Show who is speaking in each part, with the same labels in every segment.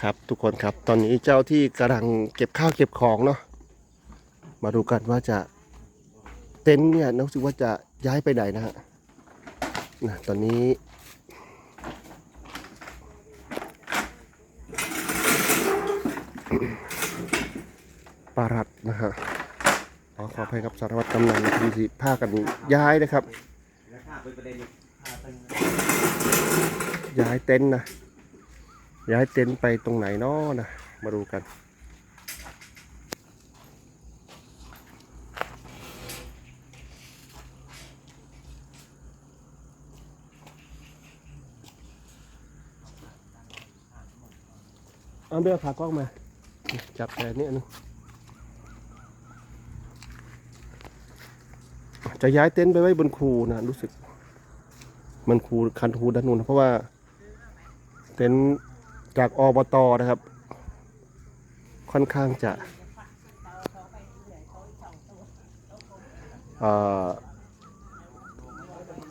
Speaker 1: ครับทุกคนครับตอนนี้เจ้าที่กำลังเก็บข้าวเก็บของเนาะมาดูกันว่าจะเต็นท์เนี่ยรู้สึกว่าจะย้ายไปไหนนะฮะนะตอนนี้ ปารัดนะฮะขอขออภัยครับสารวัตรกำนันทีที่ผ้ากันย้ายนะครับ ย้ายเต็นท์นะ ย้ายเต็นท์ไปตรงไหนนาะนะ มาดูกัน เอาเบลขากล้องมา จับแต่นี่นึงจะย้ายเต็นท์ไปไว้บนคูนะรู้สึก มันคูคันคูด้านนู้นนะเพราะว่า เต็นท์ จากอบตนะครับ ค่อนข้างจะ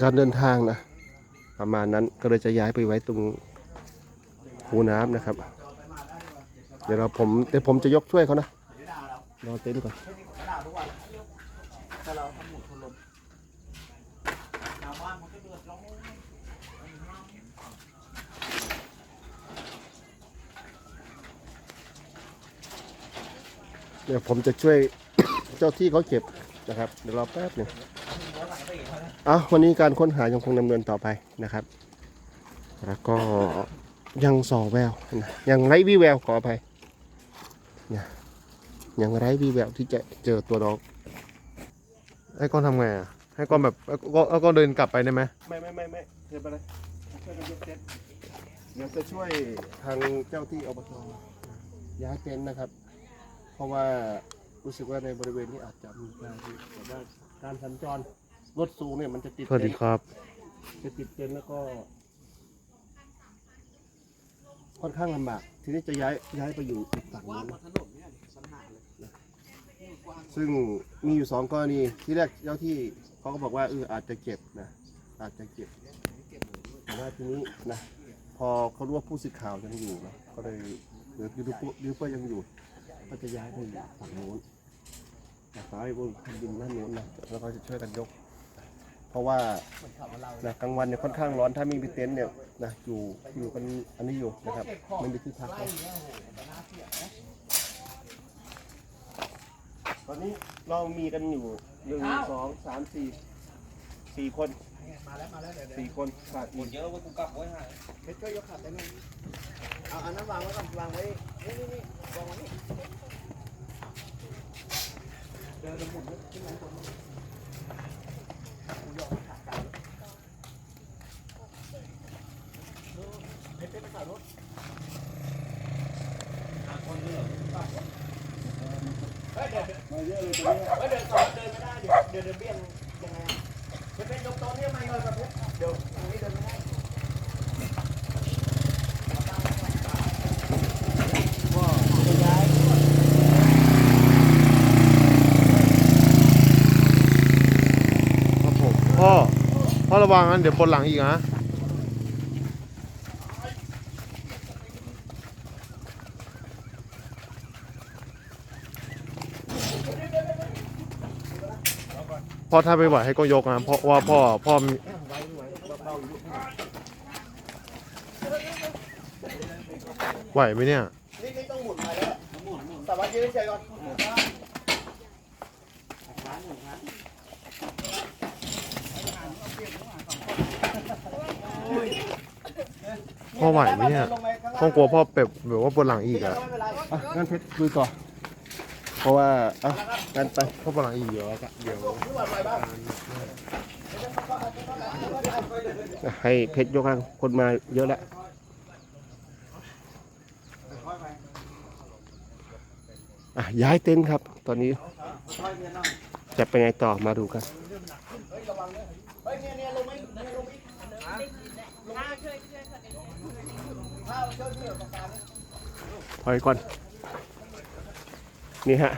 Speaker 1: การเดินทางนะประมาณนั้นก็เลยจะย้ายไปไว้ตรงคูน้ำนะครับ เดี๋ยวเราผมเดี๋ยวผมจะยกช่วยเขานะรอเต็นท์ก่อนเดี๋ ยวผมจะช่วยเจ้าที่เขาเก็บนะครับ เดี๋ยวรอแป๊บหนึ่งอะวันนี้การค้นหายังคงดำเนินต่อไปนะครับ แล้วก็ยังส่อแววนะยังไร้วี่แววขออภัยเนี่ยยังไร้วี่แววที่จะเจอตัวน้อง
Speaker 2: ให้ก้อนทำไงอะให้ก้อนแบบก็ก็ก็เดินกลับไปได้ไหม
Speaker 1: ไม่ไม่ไม่ไม่เดินไปเลยช่วยกันยกเต็นท์เดี๋ยวจะช่วยทางเจ้าที่อบตย้ายเต็นท์นะครับ เพราะว่ารู้สึกว่าในบริเวณนี้อาจจะมีการแบบว่าการสัญจรรถสูงเนี่ยมันจะติด
Speaker 2: สวัสดี
Speaker 1: เต็นท์
Speaker 2: ครับ
Speaker 1: จะติดเต็นท์แล้วก็ ค่อนข้างลำบากทีนี้จะย้ายย้ายไปอยู่อีกฝั่งนึงซึ่งมีอยู่สองกรณีที่แรกเจ้าที่เขาก็บอกว่าเอออาจจะเก็บนะอาจจะเก็บแต่ว่าทีนี้นะพอเขารู้ว่าผู้สื่อข่าวยังอยู่นะก็เลยหรือยูทูบยูทูบเบอร์ยังอยู่ ก็จะย้ายไปอยู่ฝั่งโน้นนะย้ายไปบนแผ่นดินด้านโน้นนะแล้วก็จะช่วยกันยก เพราะว่านะกลางวันเนี่ยค่อนข้างร้อนถ้าไม่มีเต็นท์เนี่ยนะอยู่อยู่กันอันนี้อยู่นะครับไม่มีที่พักนะตอนนี้เรามีกันอยู่หนึ่งสองสามสี่สี่คนสี่คนขาดอีก
Speaker 3: เยอะว่ากูกลับไว้ให้
Speaker 4: เพชรช่วยยกขับได้ไหมเอาอันนั้นวางไว้ก่อนวางไว้นี่นี่นี่วางไว้นี่ เดินไปหมุนขึ้นมาข้างบนกูยอมขาดกันเพชรไปใส่รถเฮ้ยเดี๋ยวเดี๋ยวเฮ้ยเดินสองเดินไม่ได้ เดี๋ยวเดี๋ยวเดี๋ยวเบี้ยงยังไงอะเพชรเพชรยกโต๊ะเนี่ยมาเลยแบบเพชรเดี๋ยว
Speaker 2: พ่อระวังนะเดี๋ยวปนหลังอีกนะพ่อถ้าไม่ไหวให้ก็ยกนะเพราะว่าพ่อพ่อไหวไหมเนี่ย
Speaker 4: นี่นี่ต้องหมุนไปแล้วแต่ว่ายืนเฉยก่อน
Speaker 2: พ่อไหวไหมเนี่ยพ่อกลัวพ่อเป็บแบบว่าปวดหลังอีกอะ
Speaker 4: ไม่เป็นไร
Speaker 1: อะงั้นเพชรคุยต่อ เพราะว่าอะงั้นไป
Speaker 2: พ่อปวดหลังอีกเดี๋ยวก็เดี๋ยว
Speaker 1: ให้เพชรยกข้างคนมาเยอะแล้วอะย้ายเต็นท์ครับ ตอนนี้จะไปไงต่อมาดูกัน
Speaker 4: เนี่ยเนี่ยลงไหมเนี่ยลงไหมข้าวเชิญเชื่อประการ
Speaker 1: ถอยก่อน นี่ฮะ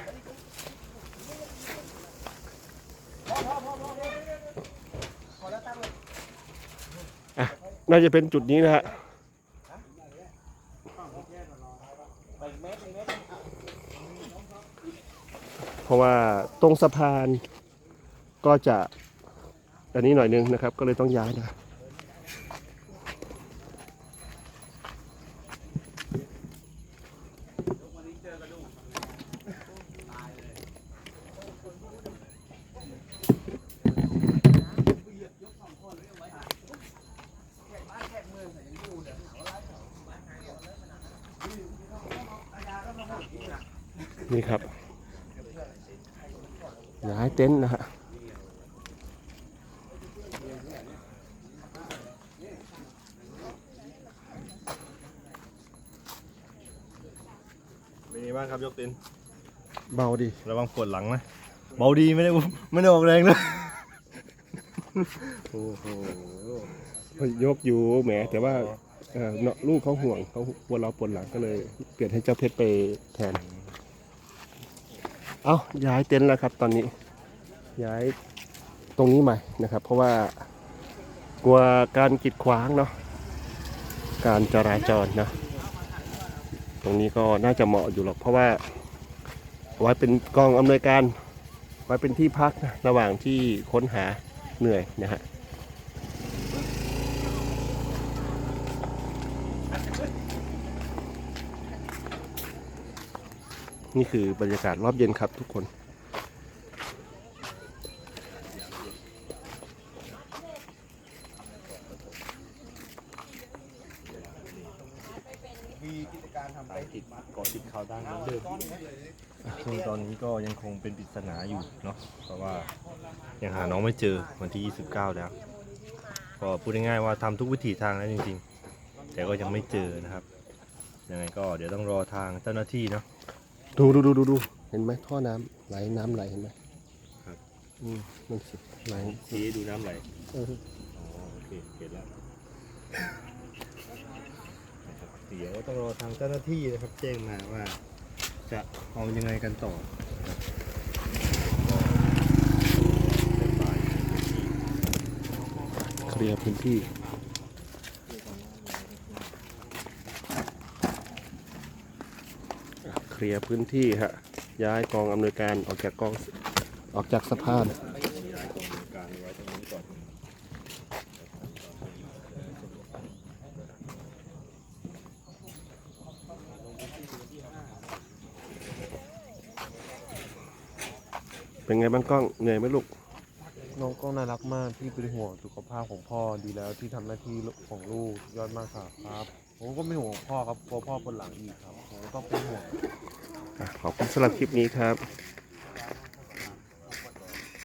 Speaker 1: อะ น่าจะเป็นจุดนี้นะฮะ
Speaker 4: เพ
Speaker 1: ราะว่าตรงสะพานก็จะ อันนี้หน่อยนึงนะครับ ก็เลยต้องย้ายนะนี่ครับย้ายเต็นท์นะฮะ
Speaker 2: นไงบ้างครับยกเต็น
Speaker 1: เบาดิ
Speaker 2: ระวังปวดหลังนะเบาดีไม่ได้ไม่ได้ออกแรงเลย
Speaker 1: โอ้โหยกอยู่แหมแต่ว่าเอ่อเนอะลูกเขาห่วงเขาปวดเราปวดหลังก็เลย เปลี่ยนให้เจ้าเพชรไปแทน เอาย้ายเต็นท์แล้วครับ ตอนนี้ ย้ายตรงนี้ใหม่นะครับ เพราะว่ากลัวการกีดขวางเนาะการจราจรนะต รงนี้ก็น่าจะเหมาะอยู่หรอกเพราะว่าไว้เป็นกองอำนวยการไว้เป็นที่พักนะระหว่างที่ค้นหาเหนื่อยนะฮะนี่คือบรรยากาศรอบเย็นครับทุกคน
Speaker 2: สายติดเกาะติดข่าวดังเหมือนเดิมซึ่งตอนนี้ก็ยังคงเป็นปริศนาอยู่เนาะเพราะว่ายังหาน้องไม่เจอวันที่ 29 แล้ว ก็พูดง่ายๆว่าทำทุกวิถีทางแล้วจริงๆ แต่ก็ยังไม่เจอนะครับยังไงก็เดี๋ยวต้องรอทางเจ้าหน้าที่เนาะ
Speaker 1: ดูดูดูดูดูเห็นไหมท่อน้ำไหลน้ำไหลเห็นไหม
Speaker 2: ครับ
Speaker 1: อืมนั่นสิไหล
Speaker 2: ชี้ดูน้ำไหล
Speaker 1: เออ
Speaker 2: อ๋อโอเคเห็นแล้วนะครับ เดี๋ยวต้องรอทางเจ้าหน้าที่นะครับ แจ้งมาว่า จะเอายังไงกันต่อนะครับก็เป็นฝ่ายที่
Speaker 1: เคลียร์พื้นที่เคลียร์พื้นที่ฮะย้ายกองอำนวยการออกจากกองออกจากสะพาน
Speaker 2: ย้ายกองอำนวยการไว้ตรงนี้ก่อน
Speaker 1: เป็นไงบ้างกล้องเหนื่อยไหมลูก
Speaker 3: น้องก็น่ารักมากที่เป็นห่วงสุขภาพของพ่อดีแล้วที่ทำหน้าที่ของลูกยอดมากครับครับ ผมก็ไม่ห่วงพ่อครับกลัวพ่อปวดหลังอีกครับผมก็ต้องเป็นห่วง
Speaker 1: อะขอบคุณสำหรับคลิปนี้ครับ